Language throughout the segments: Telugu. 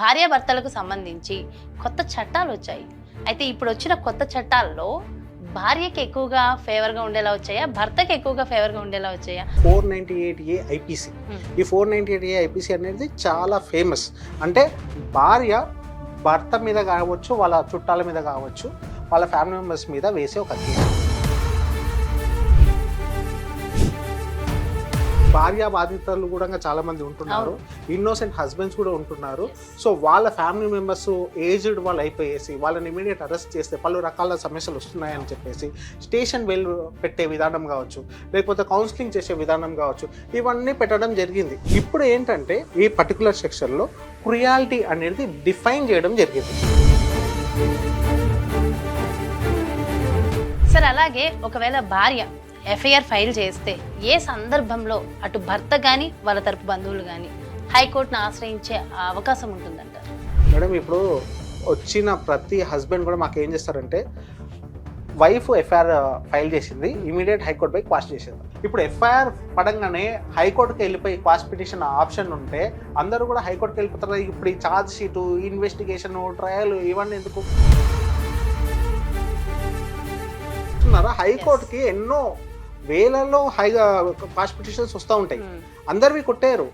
భార్యాభర్తలకు సంబంధించి కొత్త చట్టాలు వచ్చాయి. అయితే ఇప్పుడు వచ్చిన కొత్త చట్టాల్లో భార్యకి ఎక్కువగా ఫేవర్గా ఉండేలా వచ్చాయా? భర్తకి ఎక్కువగా ఫేవర్గా ఉండేలా వచ్చాయా? Four ninety eight A IPC. Hmm. ఈ four ninety eight A IPC అనేది చాలా ఫేమస్ అంటే భార్య భర్త మీద కావచ్చు వాళ్ళ చుట్టాల మీద కావచ్చు వాళ్ళ ఫ్యామిలీ మెంబర్స్ మీద వేసే ఒక కేసు భార్య బాధితులు కూడా చాలా మంది ఉంటున్నారు. ఇన్నోసెంట్ హస్బెండ్స్ కూడా ఉంటున్నారు. సో వాళ్ళ ఫ్యామిలీ మెంబర్స్ ఏజ్డ్ వాళ్ళు అయిపోయేసి వాళ్ళని ఇమీడియట్ అరెస్ట్ చేస్తే పలు రకాల సమస్యలు వస్తున్నాయని చెప్పేసి స్టేషన్ వెల్ పెట్టే విధానం కావచ్చు లేకపోతే కౌన్సిలింగ్ చేసే విధానం కావచ్చు ఇవన్నీ పెట్టడం జరిగింది. ఇప్పుడు ఏంటంటే ఈ పర్టికులర్ సెక్షన్లో క్రియాలిటీ అనేది డిఫైన్ చేయడం జరిగింది. సార్ అలాగే ఒకవేళ భార్య ఎఫ్ఐఆర్ ఫైల్ చేస్తే ఏ సందర్భంలో అటు భర్త కానీ వాళ్ళ తరపు బంధువులు కానీ హైకోర్టును ఆశ్రయించే అవకాశం ఉంటుందంటారు మేడం ఇప్పుడు వచ్చిన ప్రతి హస్బెండ్ కూడా మాకు ఏం చేస్తారంటే వైఫ్ ఎఫ్ఐఆర్ ఫైల్ చేసింది ఇమీడియట్ హైకోర్టు పై క్వాష్ చేసేది. ఇప్పుడు ఎఫ్ఐఆర్ పడంగానే హైకోర్టుకి వెళ్ళిపోయి క్వాష్ పిటిషన్ ఆప్షన్ ఉంటే అందరూ కూడా హైకోర్టుకి వెళ్ళిపోతారు? ఇప్పుడు ఈ ఛార్జ్ షీటు ఇన్వెస్టిగేషన్ ట్రయల్ ఇవన్నీ ఎందుకు? హైకోర్టుకి ఎన్నో వేలలో హై క్వాష్ పిటిషన్స్ వస్తూ ఉంటాయి. అందరివి కొట్టారు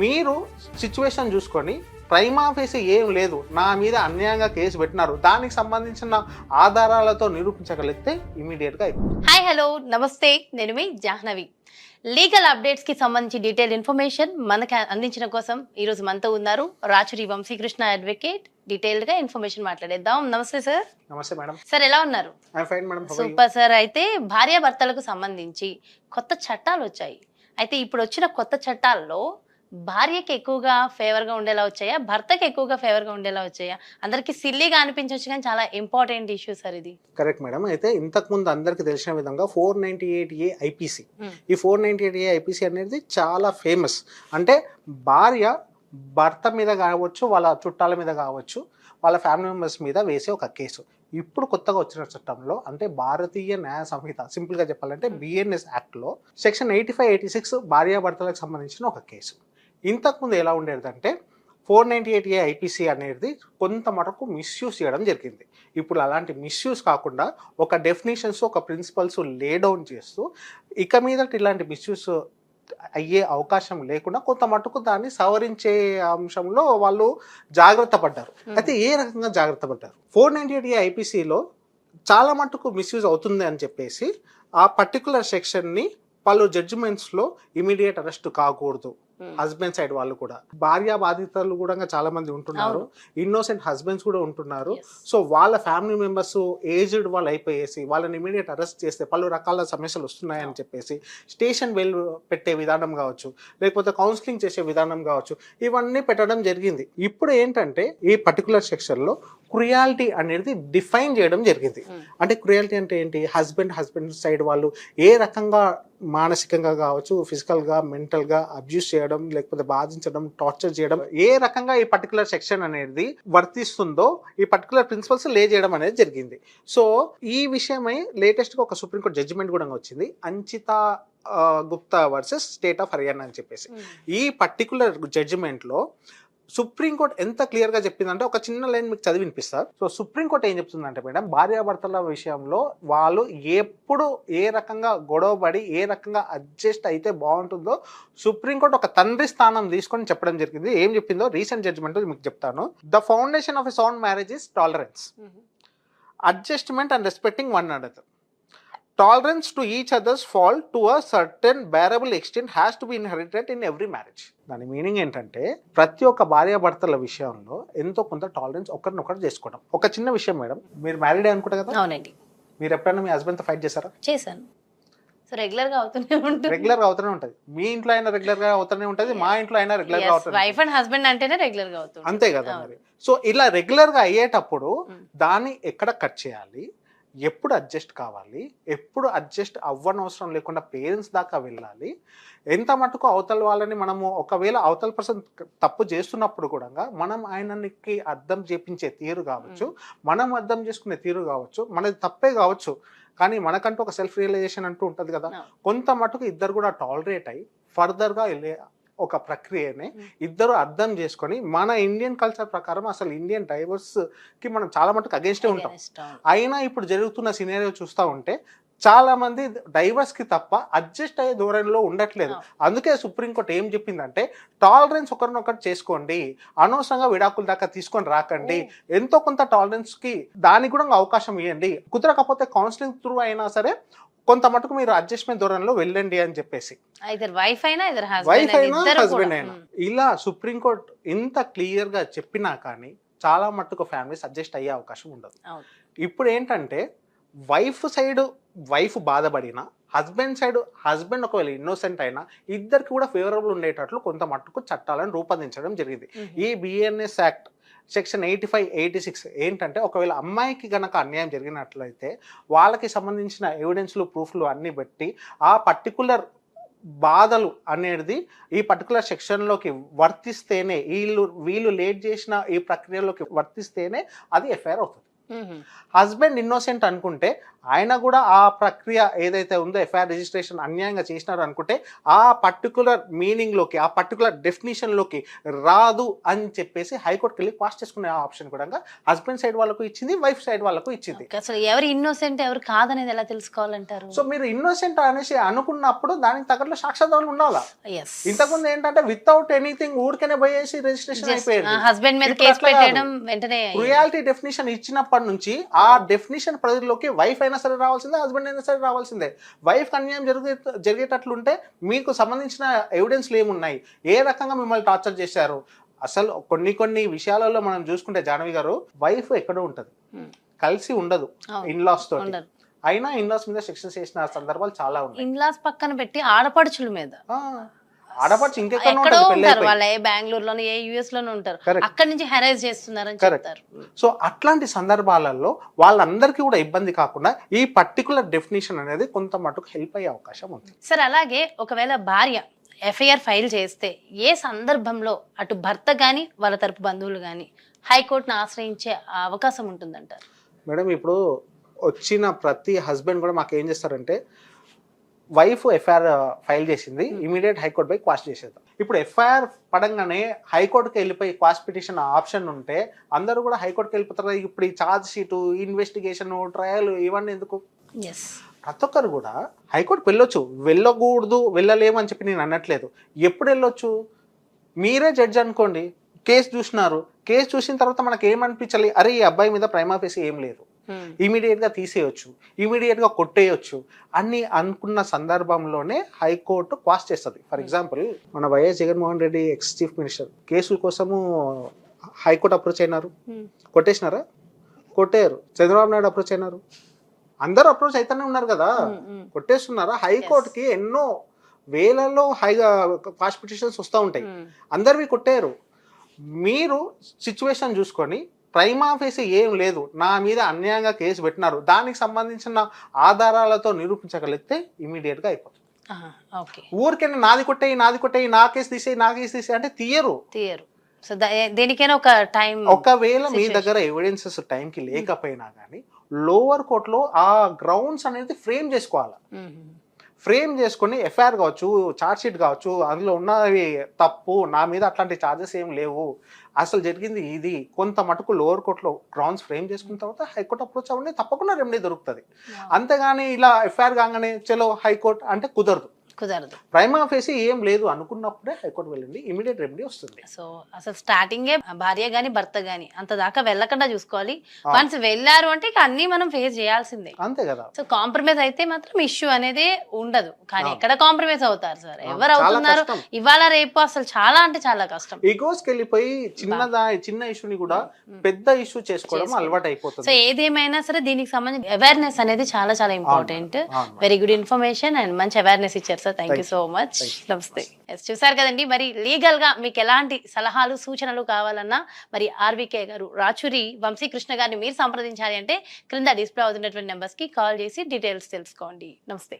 మీరు సిచ్యువేషన్ చూసుకొని ప్రైమ్ ఆఫీస్ ఏం లేదు నా మీద అన్యాయంగా కేసు పెట్టినారు దానికి సంబంధించిన ఆధారాలతో నిరూపించగలిగితే ఇమీడియట్గా హాయ్ హలో నమస్తే నేను మీ జాహ్నవి. లీగల్ అప్డేట్స్కి సంబంధించి డీటెయిల్ ఇన్ఫర్మేషన్ మనకి అందించిన కోసం ఈ రోజు మనతో ఉన్నారు రాచురి వంశీకృష్ణ అడ్వకేట్. డీటెయిల్డ్గా ఇన్ఫర్మేషన్ మాట్లాడేద్దాం. నమస్తే సార్. నమస్తే మేడం. సార్ ఎలా ఉన్నారు? Super sir. అయితే భార్యాభర్తలకు సంబంధించి కొత్త చట్టాలు వచ్చాయి. అయితే ఇప్పుడు వచ్చిన కొత్త చట్టాల్లో భార్యకి ఎక్కువగా ఫేవర్గా ఉండేలా వచ్చాయా? భర్తకి ఎక్కువగా ఫేవర్గా ఉండేలా వచ్చాయా? అందరికి సిల్లీగా అనిపించవచ్చు కానీ చాలా ఇంపార్టెంట్ ఇష్యూ సార్ ఇది. కరెక్ట్ మేడం అయితే ఇంతకు ముందు అందరికి తెలిసిన విధంగా four ninety eight A IPC. ఈ four ninety eight A IPC అనేది చాలా ఫేమస్ అంటే భార్య భర్త మీద కావచ్చు వాళ్ళ చుట్టాల మీద కావచ్చు వాళ్ళ ఫ్యామిలీ మెంబర్స్ మీద వేసే ఒక కేసు. ఇప్పుడు కొత్తగా వచ్చిన చట్టంలో అంటే భారతీయ న్యాయ సంహిత సింపుల్గా చెప్పాలంటే బిఎన్ఎస్ యాక్ట్లో section eighty five eighty six భార్యాభర్తలకు సంబంధించిన ఒక కేసు. ఇంతకుముందు ఎలా ఉండేదంటే four ninety eight A IPC అనేది కొంత మటుకు మిస్యూజ్ చేయడం జరిగింది. ఇప్పుడు అలాంటి మిస్యూజ్ కాకుండా ఒక డెఫినేషన్స్ ఒక ప్రిన్సిపల్స్ లే డౌన్ చేస్తూ ఇక మీదట ఇలాంటి మిస్యూజ్ అయ్యే అవకాశం లేకుండా కొంత మటుకు దాన్ని సవరించే అంశంలో వాళ్ళు జాగ్రత్త పడ్డారు. అయితే ఏ రకంగా జాగ్రత్త పడ్డారు? ఫోర్ నైంటీ ఎయిట్ ఏ ఐపీసీలో చాలా మటుకు మిస్యూజ్ అవుతుంది అని చెప్పేసి ఆ పర్టికులర్ సెక్షన్ని పలు జడ్జిమెంట్స్లో ఇమీడియట్ అరెస్ట్ కాకూడదు. హస్బెండ్ సైడ్ వాళ్ళు కూడా. భార్య బాధితులు కూడా చాలా మంది ఉంటున్నారు. ఇన్నోసెంట్ హస్బెండ్స్ కూడా ఉంటున్నారు. సో వాళ్ళ ఫ్యామిలీ మెంబర్స్ ఏజ్డ్ వాళ్ళు అయిపోయేసి వాళ్ళని ఇమీడియట్ అరెస్ట్ చేస్తే పలు రకాల సమస్యలు వస్తున్నాయని చెప్పేసి స్టేషన్ వెల్ పెట్టే విధానం కావచ్చు లేకపోతే కౌన్సిలింగ్ చేసే విధానం కావచ్చు ఇవన్నీ పెట్టడం జరిగింది. ఇప్పుడు ఏంటంటే ఈ పర్టికులర్ సెక్షన్లో క్రియాలిటీ అనేది డిఫైన్ చేయడం జరిగింది. Hmm. అంటే క్రియాలిటీ అంటే ఏంటి? హస్బెండ్ హస్బెండ్ సైడ్ వాళ్ళు ఏ రకంగా మానసికంగా కావచ్చు ఫిజికల్గా మెంటల్గా అబ్యూస్ చేయడం లేకపోతే బాధించడం టార్చర్ చేయడం ఏ రకంగా ఈ పర్టికులర్ సెక్షన్ అనేది వర్తిస్తుందో ఈ పర్టికులర్ ప్రిన్సిపల్స్ లే చేయడం అనేది జరిగింది. సో ఈ విషయమై లేటెస్ట్గా ఒక సుప్రీంకోర్టు జడ్జిమెంట్ కూడా వచ్చింది. Anchita Gupta versus state of Haryana అని చెప్పేసి. ఈ పర్టికులర్ జడ్జిమెంట్లో సుప్రీంకోర్టు ఎంత క్లియర్గా చెప్పిందంటే ఒక చిన్న లైన్ మీకు చదివి వినిపిస్తా. సో సుప్రీంకోర్టు ఏం చెప్తుందంటే మేడం భార్యాభర్తల విషయంలో వాళ్ళు ఎప్పుడు ఏ రకంగా గొడవపడి ఏ రకంగా అడ్జస్ట్ అయితే బాగుంటుందో సుప్రీంకోర్టు ఒక తండ్రి స్థానం తీసుకొని చెప్పడం జరిగింది. ఏం చెప్పిందో రీసెంట్ జడ్జిమెంట్ మీకు చెప్తాను. The foundation of a sound marriage is tolerance. Adjustment and respecting one another. Tolerance to each others fall to a certain bearable extent has to be inherited in every marriage దాని మీనింగ్ ఏంటంటే ప్రతి ఒక్క భార్యాభర్తల విషయంలో ఎంతో కొంత టాలరెన్స్ ఒకరినొకరు చేసుకోవడం. ఒక చిన్న విషయం మేడం మీరు మ్యారీడ్ అనుకుంటా కదా? అవునండి. మీరు ఎప్పుడైనా మీ హస్బెండ్తో ఫైట్ చేశారా? చేశాను. సో రెగ్యులర్గా అవుతూనే ఉంటుంది. రెగ్యులర్గా అవుతూనే ఉంటుంది. మీ ఇంట్లో అయినా రెగ్యులర్గా అవుతూనే ఉంటుంది మా ఇంట్లో అయినా రెగ్యులర్గా అవుతుంది వైఫ్ అండ్ హస్బెండ్ అంటేనే రెగ్యులర్గా అవుతుంది అంతే కదా. మరి. సో ఇలా రెగ్యులర్గా అయ్యేటప్పుడు. దాన్ని ఎక్కడ కట్ చేయాలి? ఎప్పుడు అడ్జస్ట్ కావాలి ఎప్పుడు అడ్జస్ట్ అవ్వనవసరం లేకుండా పేరెంట్స్ దాకా వెళ్ళాలి. ఎంత మటుకు అవతల వాళ్ళని మనము ఒకవేళ అవతల పర్సన్ తప్పు చేస్తున్నప్పుడు కూడా మనం ఆయనకి అర్థం చేపించే తీరు కావచ్చు మనం అర్థం చేసుకునే తీరు కావచ్చు మనది తప్పే కావచ్చు కానీ మనకంటూ ఒక సెల్ఫ్ రియలైజేషన్ అంటూ ఉంటుంది కదా. కొంత మటుకు ఇద్దరు కూడా టాలరేట్ అయ్యి ఫర్దర్గా వెళ్ళే ఒక ప్రక్రియనే. ఇద్దరు అర్థం చేసుకొని మన ఇండియన్ కల్చర్ ప్రకారం అసలు ఇండియన్ డైవర్స్కి మనం చాలా మటుకు అగేన్స్టే ఉంటాం. అయినా ఇప్పుడు జరుగుతున్న సినేరియో చూస్తూ ఉంటే చాలా మంది డైవర్స్కి తప్ప అడ్జస్ట్ అయ్యే ధోరణిలో ఉండట్లేదు. అందుకే సుప్రీంకోర్టు ఏం చెప్పిందంటే టాలరెన్స్ ఒకరినొకరు చేసుకోండి అనవసరంగా విడాకుల దాకా తీసుకొని రాకండి ఎంతో కొంత టాలరెన్స్కి దానికి కూడా అవకాశం ఇవ్వండి కుదరకపోతే కౌన్సిలింగ్ త్రూ అయినా సరే కొంత మటుకు మీరు అడ్జస్ట్మెంట్ ధోరణిలో వెళ్ళండి అని చెప్పేసి. వైఫ్ అయినా హస్బెండ్ అయినా ఇలా సుప్రీంకోర్టు ఇంత క్లియర్గా చెప్పినా కానీ చాలా మట్టుకు ఫ్యామిలీస్ అడ్జస్ట్ అయ్యే అవకాశం ఉండదు. ఇప్పుడు ఏంటంటే వైఫ్ సైడ్ వైఫ్ బాధపడిన హస్బెండ్ సైడ్ హస్బెండ్ ఒకవేళ ఇన్నోసెంట్ అయినా ఇద్దరికి కూడా ఫేవరబుల్ ఉండేటట్లు కొంత మట్టుకు చట్టాలను రూపొందించడం జరిగింది. ఈ BNS act section eighty five eighty six ఏంటంటే ఒకవేళ అమ్మాయికి గనక అన్యాయం జరిగినట్లయితే వాళ్ళకి సంబంధించిన ఎవిడెన్స్లు ప్రూఫ్లు అన్నీ బట్టి ఆ పర్టికులర్ బాధలు అనేది ఈ పర్టికులర్ సెక్షన్లోకి వర్తిస్తేనే వీళ్ళు వీళ్ళు లేట్ చేసిన ఈ ప్రక్రియలోకి వర్తిస్తేనే అది ఎఫ్ఐఆర్ అవుతుంది. హస్బెండ్ ఇన్నోసెంట్ అనుకుంటే ఆయన కూడా ఆ ప్రక్రియ ఏదైతే ఉందో ఎఫ్ఐఆర్ రిజిస్ట్రేషన్ అన్యాయంగా చేసినారు అనుకుంటే ఆ పర్టికులర్ మీనింగ్లోకి ఆ పర్టికులర్ డెఫినేషన్లోకి రాదు అని చెప్పేసి హైకోర్టుకి వెళ్ళి పాస్ చేసుకునే ఆప్షన్ కూడా హస్బెండ్ సైడ్ వాళ్ళకు ఇచ్చింది వైఫ్ సైడ్ వాళ్ళకు ఇచ్చింది. అసలు ఎవరు ఇన్నోసెంట్ ఎవరు కాదనేది ఎలా తెలుసుకోవాలంటారు? సో మీరు ఇన్నోసెంట్ అనేసి అనుకున్నప్పుడు దానికి తగ్గట్లు సాక్ష్యాధారాలు ఉండాలా? ఇంతకుముందు ఏంటంటే వితౌట్ ఎనీథింగ్ ఊరికనే పోయేసి రిజిస్ట్రేషన్ అయిపోయింది. హస్బెండ్ మీద కేసు. పెట్టడం వెంటనే రియాలిటీ డెఫినేషన్ ఇచ్చినప్పటి నుంచి ఆ డెఫినేషన్ పరిధిలోకి వైఫ్ అయినా సరే రావాల్సిందే హస్బెండ్ అయినా సరే రావాల్సిందే. వైఫ్ అన్యాయం జరిగే జరిగేటట్లుంటే మీకు సంబంధించిన ఎవిడెన్స్లు ఏమున్నాయి? ఏ రకంగా మిమ్మల్ని టార్చర్ చేశారు? అసలు కొన్ని కొన్ని విషయాలలో మనం చూసుకుంటే జానవి గారు వైఫ్ ఎక్కడో ఉంటది. కలిసి ఉండదు. ఇన్లాస్ తోటి. ఉండరు అయినా ఇన్లాస్ మీద సెక్షన్ చేసిన సందర్భాలు చాలా ఉన్నాయి. ఇన్లాస్ పక్కన పెట్టి ఆడపడుచుల మీద. ఆడపడుచు ఇంకెక్కడ ఉంటారు వాళ్ళ ఏ బెంగళూరులోనే ఏ యుఎస్లోనే ఉంటారు. అక్కడి నుంచి హెరైజ్ చేస్తున్నారని. చెప్తారు. సో అట్లాంటి సందర్భాలలో వాళ్ళందరికీ కూడా ఇబ్బంది కాకుండా ఈ పర్టికులర్ డెఫినేషన్ అనేది కొంత మటుకు హెల్ప్ అయ్యే అవకాశం ఉంది. సార్ అలాగే ఒకవేళ భార్య ఎఫ్ఐఆర్ ఫైల్ చేస్తే ఏ సందర్భంలో అటు భర్త కానీ వాళ్ళ తరపు బంధువులు కానీ హైకోర్టును ఆశ్రయించే అవకాశం ఉంటుందంటారు? మేడం ఇప్పుడు వచ్చిన ప్రతి హస్బెండ్ కూడా మాకు ఏం చేస్తారంటే వైఫ్ ఎఫ్ఐఆర్ ఫైల్ చేసింది. ఇమీడియట్ హైకోర్టు పై క్వాష్ చేసేద్దాం. ఇప్పుడు ఎఫ్ఐఆర్ పడంగానే హైకోర్టుకి వెళ్ళిపోయి క్వాష్ పిటిషన్ ఆప్షన్ ఉంటే అందరూ కూడా హైకోర్టుకి వెళ్ళిపోతారు. ఇప్పుడు ఈ ఛార్జ్ షీటు ఇన్వెస్టిగేషన్ ట్రయల్ ఇవన్నీ ఎందుకు? ప్రతి ఒక్కరు కూడా హైకోర్టుకి వెళ్ళొచ్చు. వెళ్ళకూడదు వెళ్ళలేము అని చెప్పి నేను అనట్లేదు. ఎప్పుడు వెళ్ళొచ్చు? మీరే జడ్జి అనుకోండి. కేసు చూసినారు. కేసు చూసిన తర్వాత మనకి ఏమనిపించాలి అరే ఈ అబ్బాయి మీద ప్రైమా ఫేసి ఏం లేదు. ఇమీడియట్గా తీసేయొచ్చు ఇమీడియట్గా కొట్టేయచ్చు అని అనుకున్న సందర్భంలోనే హైకోర్టు క్వాస్ చేస్తుంది. ఫర్ ఎగ్జాంపుల్ మన YS Jaganmohan Reddy ex chief minister కేసుల కోసము హైకోర్టు అప్రోచ్ అయినారు. కొట్టేసినారా? కొట్టారు. చంద్రబాబు నాయుడు అప్రోచ్ అయినారు. అందరూ అప్రోచ్ అయితేనే ఉన్నారు కదా. కొట్టేస్తున్నారా? హైకోర్టుకి ఎన్నో వేలలో హైగా కాస్ట్ పిటిషన్స్ వస్తూ ఉంటాయి. అందరివి కొట్టారు. మీరు సిచ్యువేషన్ చూసుకొని ప్రైమా ఫేసి ఏం లేదు. నా మీద అన్యాయంగా కేసు పెట్టినారు. దానికి సంబంధించిన ఆధారాలతో నిరూపించగలిగితే ఇమీడియట్గా అయిపోతుంది. ఊరికైనా నాది కొట్టేయి నాది కొట్టేయి నా కేసు తీసేయి నా కేసు తీసేయి అంటే తీయరు. తీయరు. సో దేనికైనా ఒక టైం ఒకవేళ మీ. దగ్గర ఎవిడెన్సెస్ టైంకి లేకపోయినా కానీ లోవర్ కోర్టులో ఆ గ్రౌండ్స్ అనేది ఫ్రేమ్ చేసుకోవాలి? ఫ్రేమ్ చేసుకొని ఎఫ్ఐఆర్ కావచ్చు ఛార్జ్ షీట్ కావచ్చు అందులో ఉన్నవి తప్పు నా మీద అట్లాంటి ఛార్జెస్ ఏం లేవు. అసలు జరిగింది ఇది. కొంత మటుకు లోవర్ కోర్టులో గ్రౌండ్స్ ఫ్రేమ్ చేసుకున్న తర్వాత హైకోర్టు అప్రోచ్ అవ్వండి తప్పకుండా రెమెడీ దొరుకుతుంది. అంతేగాని ఇలా ఎఫ్ఐఆర్ కాగానే చలో హైకోర్టు అంటే కుదరదు. కుదరదు. ప్రైమా ఫేసి ఏం లేదు అనుకున్నప్పుడే హైకోర్టు వెళ్ళండి ఇమీడియట్ రెమెడీ వస్తుంది. సో అసలు స్టార్టింగే భార్య గాని భర్త గాని అంత దాకా వెళ్ళకుండా చూసుకోవాలి. వన్స్ వెళ్ళారు అంటే ఇక అన్ని మనం ఫేస్ చేయాల్సిందే. అంతే కదా. సో కాంప్రమైజ్ అయితే మాత్రం ఇష్యూ అనేది ఉండదు. కానీ. ఎక్కడ కాంప్రమైజ్ అవుతారు సార్? ఎవరు అవుతున్నారు. ఇవాళ రేపు అసలు చాలా అంటే చాలా కష్టం. ఈగోస్కి వెళ్ళిపోయి చిన్నదా చిన్న ఇష్యూని కూడా పెద్ద ఇష్యూ చేసుకోవడం. అలవాటు సో అయిపోతుంది ఏదేమైనా సరే దీనికి సంబంధించి అవేర్నెస్ అనేది చాలా చాలా important. Very good information and మంచి అవేర్నెస్ ఇచ్చారు sir. Thank you so much. నమస్తే చూసారు కదండి. మరి లీగల్గా మీకు ఎలాంటి సలహాలు సూచనలు కావాలన్నా మరి ఆర్వీకే గారు రాచురి వంశీకృష్ణ గారిని మీరు సంప్రదించాలి అంటే క్రింద డిస్ప్లే అవుతున్నటువంటి నెంబర్స్కి కాల్ చేసి డీటెయిల్స్ తెలుసుకోండి. నమస్తే.